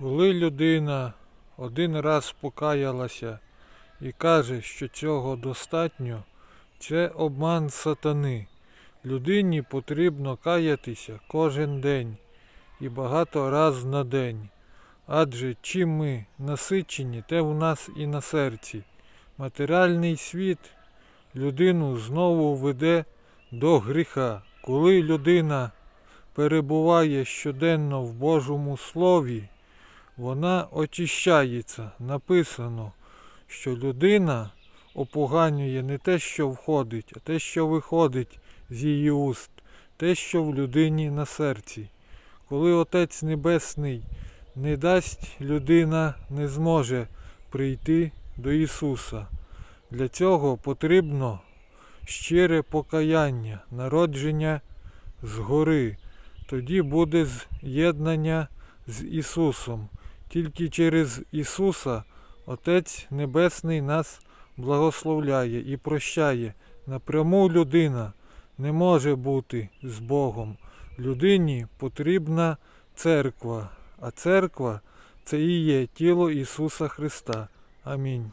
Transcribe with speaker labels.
Speaker 1: Коли людина один раз покаялася і каже, що цього достатньо, це обман сатани. Людині потрібно каятися кожен день і багато раз на день. Адже чим ми насичені, те в нас і на серці. Матеріальний світ людину знову веде до гріха. Коли людина перебуває щоденно в Божому Слові, вона очищається. Написано, що людина опоганює не те, що входить, а те, що виходить з її уст, те, що в людині на серці. Коли Отець Небесний не дасть, людина не зможе прийти до Ісуса. Для цього потрібно щире покаяння, народження згори. Тоді буде з'єднання з Ісусом. Тільки через Ісуса Отець Небесний нас благословляє і прощає. Напряму людина не може бути з Богом. Людині потрібна церква, а церква це і є тіло Ісуса Христа. Амінь.